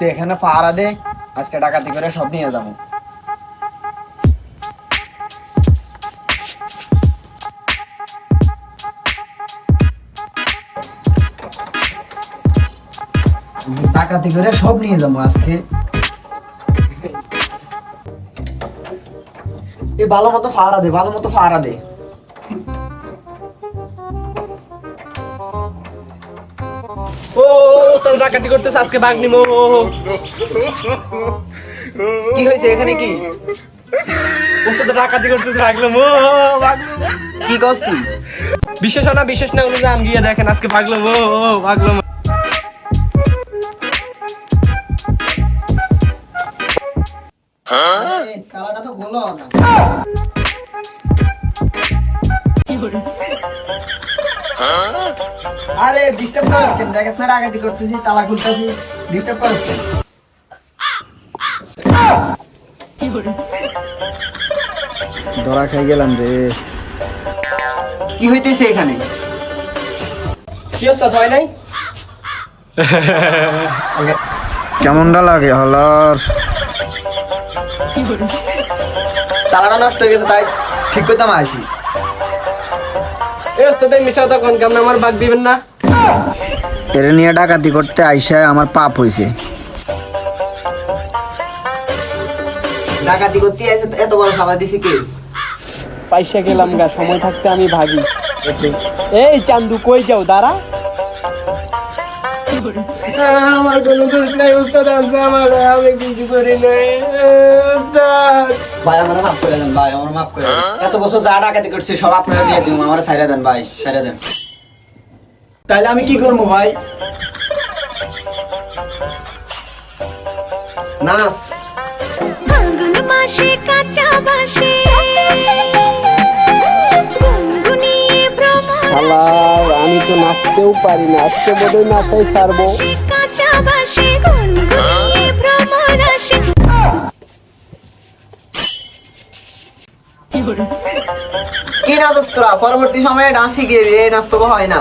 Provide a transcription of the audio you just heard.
তুই এখানে পাহারা দে, আজকে ডাকাতি করে সব নিয়ে যাব। ডাকাতি করে সব নিয়ে যাব আজকে। এ, ভালো মতো ফাহারা দে, ভালো মতো ফাহারা দে। ও ওস্তাদ ডাকাতি করতেছে আজকে বাঘ নিমো কি হয়েছে এখানে কি? ওস্তাদ ডাকাতি করতেছে ও ভাগলাম কি কস তুই? বিশেষ না বিশেষ না আন গিয়ে দেখেন আজকে ও ও ভাগলাম কালাটা তো বলো না। আরে ডিস্টার্ব করিস কেন? দেখিস না করতেছি তালা খুলতেছি ডিস্টার্ব করিস কেন? ধরা খাই গেলাম রে। কি হইতেছে এখানে? কি ওস্তাদ হয় নাই? কেমনটা লাগে হলার? তালাটা নষ্ট হয়ে গেছে তাই ঠিক করতে আমি আসি। এই ওস্তাদ এই মিশা তখন কেমন আমার বাঘ দিবেন না? এরে নিয়ে ডাকাতি করতে আইসায় আমার পাপ হয়েছে ডাকাতি করতে আইসে এত বড় সাবা দিছি কে? পয়সা গেলাম গা সময় থাকতে আমি ভাগি। এই চান্দু কই যাও? দাঁড়া। আমার কোনো দোষ নাই ওস্তাদ আনছে আমার আমি কিছু করি নাই। ওস্তাদ। ভাই আমার মাফ করে দেন ভাই আমার মাফ করে এত বছর যা ডাকাতি করছি সব আপনারা দিয়ে দিন আমার সাইরা দেন ভাই সাইরা দেন। তাহলে আমি কি করব ভাই? নাচ ফাগুন মাসে কাঁচা বাসে নাচতেও পারি না, আজকে বোধহয় নাচাই ছাড়বো। কি নাচস তোরা? পরবর্তী সময়ে ডান্স গিয়ে এই নাচ তো হয় না।